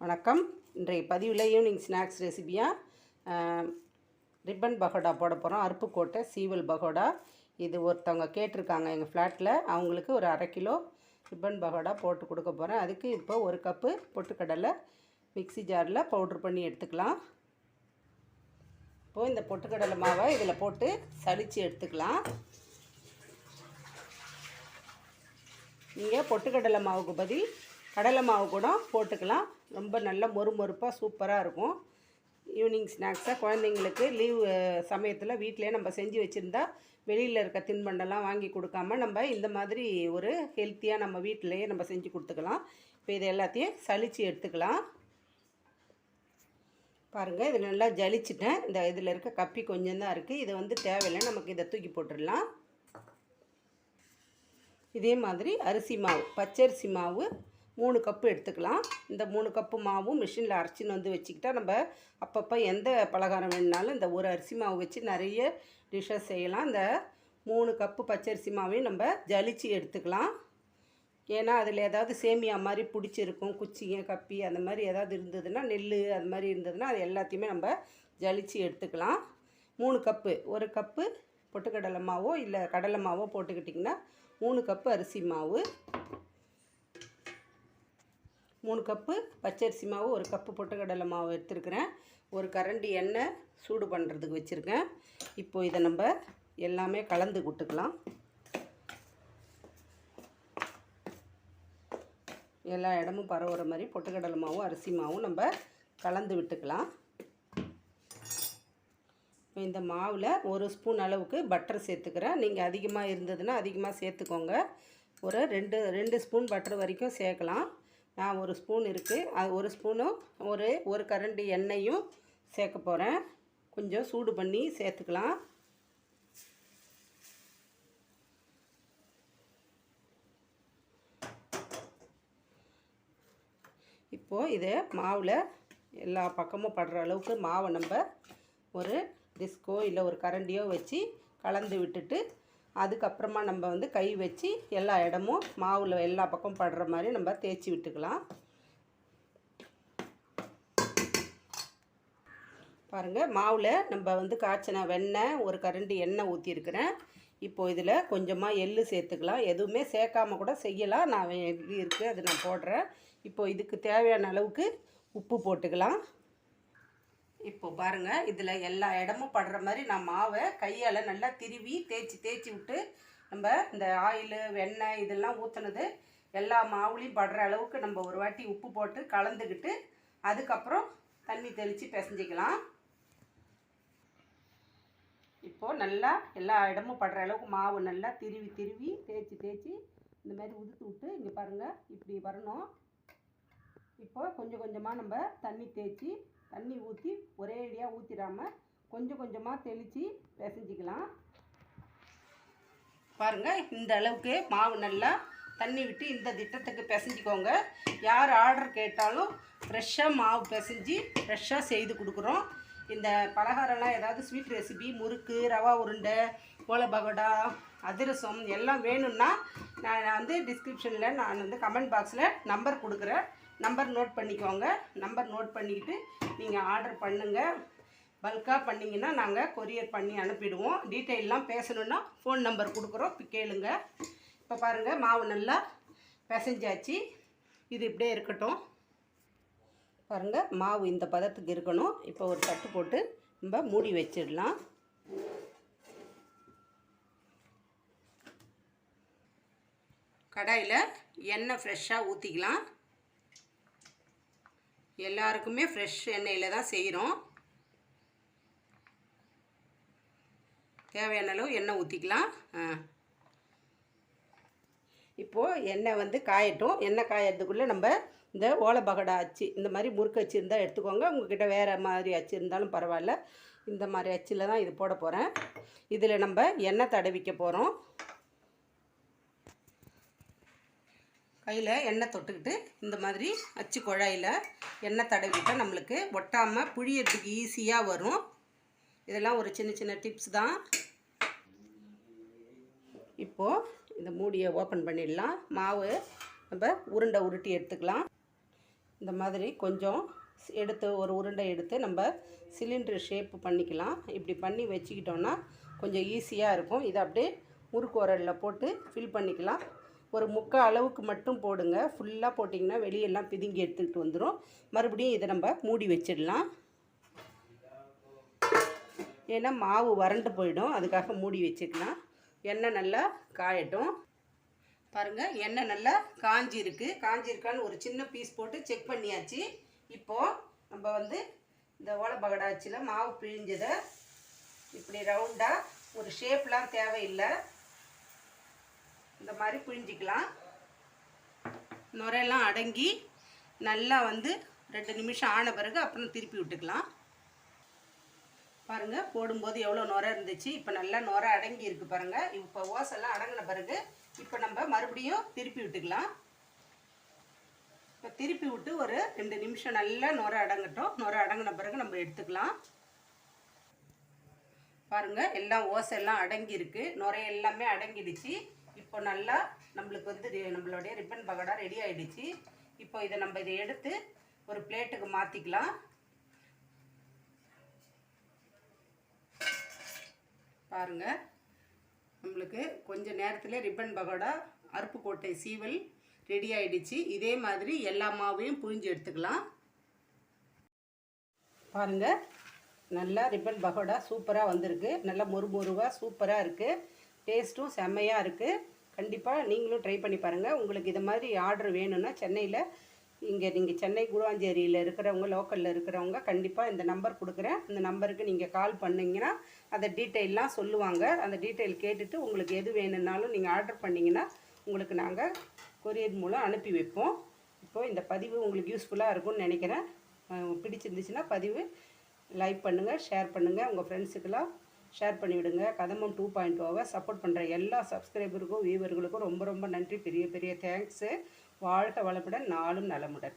வணக்கம். இன்றைய பதிவில் ஈவினிங் ஸ்நாக்ஸ் ரெசிபியாக ரிப்பன் பகோடா போட போகிறோம் அருப்புக்கோட்டை சீவல் பகோடா. இது ஒருத்தவங்க கேட்டிருக்காங்க எங்கள் ஃப்ளாட்டில் அவங்களுக்கு ஒரு அரை கிலோ ரிப்பன் பகோடா போட்டு கொடுக்க போகிறேன் அதுக்கு இப்போ ஒரு கப்பு பொட்டுக்கடலை மிக்ஸி ஜாரில் பவுட்ரு பண்ணி எடுத்துக்கலாம். இப்போது இந்த பொட்டுக்கடலை மாவை இதில் போட்டு சலித்து எடுத்துக்கலாம். நீங்கள் பொட்டுக்கடலை மாவுக்கு பதில் கடலை மாவு கூட போட்டுக்கலாம். ரொம்ப நல்ல மொறு மொறுப்பாக சூப்பராக இருக்கும் ஈவினிங் ஸ்நாக்ஸாக குழந்தைங்களுக்கு லீவு சமயத்தில் வீட்டிலே நம்ம செஞ்சு வச்சுருந்தா வெளியில் இருக்க தின்பண்டம்லாம் வாங்கி கொடுக்காம நம்ம இந்த மாதிரி ஒரு ஹெல்த்தியாக நம்ம வீட்டிலையே நம்ம செஞ்சு கொடுத்துக்கலாம். இப்போ இது எல்லாத்தையும் சலித்து எடுத்துக்கலாம். பாருங்கள் இதில் நல்லா ஜலிச்சிட்டேன். இந்த இதில் இருக்க கப்பி கொஞ்சம் தான் இருக்குது இது வந்து தேவையில்லை நமக்கு இதை தூக்கி போட்டுடலாம். இதே மாதிரி அரிசி மாவு பச்சரிசி மாவு மூணு கப்பு எடுத்துக்கலாம். இந்த மூணு கப்பு மாவும் மிஷினில் அரைச்சின்னு வந்து வச்சுக்கிட்டா நம்ம அப்பப்போ எந்த பலகாரம் வேணுனாலும் இந்த ஒரு அரிசி மாவு வச்சு நிறைய டிஷ்ஷஸ் செய்யலாம். இந்த மூணு கப்பு பச்சரிசி மாவையும் நம்ம ஜலிச்சு எடுத்துக்கலாம். ஏன்னா அதில் ஏதாவது சேமியா மாதிரி பிடிச்சிருக்கும். குச்சிங்க கப்பி அந்த மாதிரி ஏதாவது இருந்ததுன்னா நெல் அது மாதிரி இருந்ததுன்னா அது எல்லாத்தையுமே நம்ம ஜலிச்சு எடுத்துக்கலாம். மூணு கப்பு ஒரு கப்பு பொட்டுக்கடலை மாவோ இல்லை கடலை மாவோ போட்டுக்கிட்டிங்கன்னா மூணு கப்பு அரிசி மாவு. மூணு கப்பு பச்சரிசி மாவு ஒரு கப்பு பொட்டுக்கடலை மாவு எடுத்துருக்கிறேன். ஒரு கரண்டி எண்ணெய் சூடு பண்ணுறதுக்கு வச்சுருக்கேன். இப்போ இதை நம்ம எல்லாமே கலந்து விட்டுக்கலாம். எல்லா இடமும் பரவுற மாதிரி பொட்டுக்கடலை மாவும் அரிசி மாவும் நம்ம கலந்து விட்டுக்கலாம். இப்போ இந்த மாவில் ஒரு ஸ்பூன் அளவுக்கு பட்டர் சேர்த்துக்கிறேன். நீங்கள் அதிகமாக இருந்ததுன்னா அதிகமாக சேர்த்துக்கோங்க. ஒரு ரெண்டு ரெண்டு ஸ்பூன் பட்டர் வரைக்கும் சேர்க்கலாம். நான் ஒரு ஸ்பூன் இருக்குது அது ஒரு ஸ்பூனும் ஒரு ஒரு கரண்டி எண்ணெயும் சேர்க்க போகிறேன் கொஞ்சம் சூடு பண்ணி சேர்த்துக்கலாம். இப்போது இதை மாவில் எல்லா பக்கமும் படுற அளவுக்கு மாவை நம்ம ஒரு டிஸ்கோ இல்லை ஒரு கரண்டியோ வச்சு கலந்து விட்டுட்டு அதுக்கப்புறமா நம்ம வந்து கை வச்சு எல்லா இடமும் மாவில் எல்லா பக்கம் படுற மாதிரி நம்ம தேய்ச்சி விட்டுக்கலாம். பாருங்கள் மாவில் நம்ம வந்து காய்ச்சின வெண்ணெய் ஒரு கரண்டி எண்ணெய் ஊற்றிருக்கிறேன் இப்போது இதில் கொஞ்சமாக எள்ளு சேர்த்துக்கலாம். எதுவுமே சேர்க்காம கூட செய்யலாம். நான் எள்ளு இருக்குது அது நான் போடுறேன். இப்போது இதுக்கு தேவையான அளவுக்கு உப்பு போட்டுக்கலாம். இப்போ பாருங்கள் இதில் எல்லா இடமும் படுற மாதிரி நான் மாவை கையால் நல்லா திருவி தேய்ச்சி தேய்ச்சி விட்டு நம்ம இந்த ஆயில் வெண்ணெய் இதெல்லாம் ஊற்றுனது எல்லா மாவுலேயும் படுற அளவுக்கு நம்ம ஒரு வாட்டி உப்பு போட்டு கலந்துக்கிட்டு அதுக்கப்புறம் தண்ணி தெளித்து பிசைஞ்சிக்கலாம். இப்போது நல்லா எல்லா இடமும் படுற அளவுக்கு மாவு நல்லா திருவி திருவி தேய்ச்சி தேய்ச்சி இந்த மாதிரி உதுத்து விட்டு இங்கே பாருங்கள் இப்படி வரணும். இப்போ கொஞ்சம் கொஞ்சமாக நம்ம தண்ணி தேய்ச்சி தண்ணி ஊற்றி ஒரேடியாக ஊற்றிடாமல் கொஞ்சம் கொஞ்சமாக தெளித்து பிசைஞ்சிக்கலாம். பாருங்கள் இந்த அளவுக்கு மாவு நல்லா தண்ணி விட்டு இந்த திட்டத்துக்கு பிசைஞ்சிக்கோங்க. யார் ஆர்டர் கேட்டாலும் ஃப்ரெஷ்ஷாக மாவு பிசைஞ்சு ஃப்ரெஷ்ஷாக செய்து கொடுக்குறோம். இந்த பலகாரம்லாம் ஏதாவது ஸ்வீட் ரெசிபி முறுக்கு ரவா உருண்டை கோலை பகோடா அதிரசம் எல்லாம் வேணும்னா நான் வந்து டிஸ்கிரிப்ஷனில் நான் வந்து கமெண்ட் பாக்ஸில் நம்பர் கொடுக்குறேன். நம்பர் நோட் பண்ணிக்கோங்க. நம்பர் நோட் பண்ணிக்கிட்டு நீங்கள் ஆர்டர் பண்ணுங்கள் பல்காக பண்ணிங்கன்னா நாங்கள் கொரியர் பண்ணி அனுப்பிடுவோம். டீட்டெயிலெலாம் பேசணுன்னா ஃபோன் நம்பர் கொடுக்குறோம். இப்போ கேளுங்க. இப்போ பாருங்கள் மாவு நல்லா பிசைஞ்சாச்சு. இது இப்படியே இருக்கட்டும். பாருங்கள் மாவு இந்த பதத்துக்கு இருக்கணும். இப்போ ஒரு தட்டு போட்டு நம்ம மூடி வச்சிடலாம். கடாயில் எண்ணெய் ஃப்ரெஷ்ஷாக ஊற்றிக்கலாம் எல்லாருக்குமே ஃப்ரெஷ் எண்ணெயில் தான் செய்கிறோம் தேவையான அளவு எண்ணெய் ஊற்றிக்கலாம் இப்போது எண்ணெய் வந்து காயட்டும். எண்ணெய் காயறதுக்குள்ளே நம்ம இந்த ஓலை பகடா அச்சு இந்த மாதிரி முறுக்கு அச்சு இருந்தால் எடுத்துக்கோங்க. உங்ககிட்ட வேறு மாதிரி அச்சு இருந்தாலும் பரவாயில்ல. இந்த மாதிரி அச்சில் தான் இது போட போகிறேன் இதில் நம்ம எண்ணெய் தடவிக்க போகிறோம் கையில் எண்ணெய் தொட்டுக்கிட்டு இந்த மாதிரி அச்சு குழாயில் எண்ணெய் தடவிட்டால் நம்மளுக்கு ஒட்டாமல் புழியறதுக்கு ஈஸியாக வரும். இதெல்லாம் ஒரு சின்ன சின்ன டிப்ஸ் தான். இப்போது இந்த மூடியை ஓப்பன் பண்ணிடலாம். மாவு நம்ம உருண்டை உருட்டி எடுத்துக்கலாம். இந்த மாதிரி கொஞ்சம் எடுத்து ஒரு உருண்டை எடுத்து நம்ம சிலிண்டர் ஷேப் பண்ணிக்கலாம். இப்படி பண்ணி வச்சுக்கிட்டோன்னா கொஞ்சம் ஈஸியாக இருக்கும். இதை அப்படியே முறுக்கு உரலில் போட்டு ஃபில் பண்ணிக்கலாம். ஒரு முக்கால் அளவுக்கு மட்டும் போடுங்க. ஃபுல்லாக போட்டிங்கன்னா வெளியெல்லாம் பிதுங்கி எடுத்துக்கிட்டு வந்துடும் மறுபடியும் இதை நம்ம மூடி வச்சிடலாம். ஏன்னா மாவு வறண்டு போயிடும். அதுக்காக மூடி வச்சுக்கலாம் எண்ணெய் நல்லா காயட்டும். பாருங்கள் எண்ணெய் நல்லா காஞ்சி இருக்கு காஞ்சிருக்கான்னு ஒரு சின்ன பீஸ் போட்டு செக் பண்ணியாச்சு. இப்போது நம்ம வந்து இந்த ஓலை மாவு பிழிஞ்சதை இப்படி ரவுண்டாக ஒரு ஷேப்லாம் தேவையில்லை. இந்த மாதிரி பிழிஞ்சிக்கலாம் நுரையெல்லாம் அடங்கி நல்லா வந்து ரெண்டு நிமிஷம் ஆன பிறகு அப்புறம் திருப்பி விட்டுக்கலாம். பாருங்கள் போடும்போது எவ்வளோ நுரை இருந்துச்சு. இப்போ நல்லா நுரை அடங்கி இருக்குது பாருங்கள் இப்போ ஓசெல்லாம் அடங்கின பிறகு இப்போ நம்ம மறுபடியும் திருப்பி விட்டுக்கலாம். இப்போ திருப்பி விட்டு ஒரு ரெண்டு நிமிஷம் நல்லா நுரை அடங்கட்டும். நுரை அடங்கின பிறகு நம்ம எடுத்துக்கலாம். பாருங்கள் எல்லாம் ஓசை எல்லாம் அடங்கியிருக்கு நுரை எல்லாமே அடங்கிடுச்சு. இப்போ நல்லா நம்மளுக்கு வந்து நம்மளுடைய ரிப்பன் பகடா ரெடி ஆகிடுச்சு இப்போ இதை நம்ம இதை எடுத்து ஒரு பிளேட்டுக்கு மாற்றிக்கலாம் பாருங்கள் நம்மளுக்கு கொஞ்சம் நேரத்தில் ரிப்பன் பகோடா அருப்புக்கோட்டை சீவல் ரெடி ஆகிடுச்சு இதே மாதிரி எல்லா மாவையும் புழிஞ்சு எடுத்துக்கலாம். பாருங்கள் நல்லா ரிப்பன் பகோடா சூப்பராக வந்திருக்கு. நல்லா மொறு மொறுவாக சூப்பராக இருக்குது டேஸ்ட்டும் செம்மையாக இருக்குது கண்டிப்பாக நீங்களும் ட்ரை பண்ணி பாருங்கள் உங்களுக்கு இது மாதிரி ஆர்டர் வேணும்னா சென்னையில் இங்கே நீங்கள் சென்னை குடுவாஞ்சேரியில் இருக்கிறவங்க லோக்கலில் இருக்கிறவங்க கண்டிப்பாக இந்த நம்பர் கொடுக்குறேன். அந்த நம்பருக்கு நீங்கள் கால் பண்ணிங்கன்னா அந்த டீட்டெயிலெலாம் சொல்லுவாங்க. அந்த டீட்டெயில் கேட்டுட்டு உங்களுக்கு எது வேணும்னாலும் நீங்கள் ஆர்டர் பண்ணிங்கன்னா உங்களுக்கு நாங்கள் கொரியர் மூலம் அனுப்பி வைப்போம். இப்போது இந்த பதிவு உங்களுக்கு யூஸ்ஃபுல்லாக இருக்கும்னு நினைக்கிறேன். பிடிச்சிருந்துச்சுன்னா பதிவு லைக் பண்ணுங்கள் ஷேர் பண்ணுங்கள் உங்கள் ஃப்ரெண்ட்ஸுக்கெல்லாம் ஷேர் பண்ணிவிடுங்க. கதம்பம் டூ பாயிண்ட் டூவை சப்போர்ட் பண்ணுற எல்லா சப்ஸ்கிரைபருக்கும் வியூவர்களுக்கும் ரொம்ப ரொம்ப நன்றி. பெரிய பெரிய தேங்க்ஸு. வாழ்க வளமுடன் நாளும் நலமுடன்.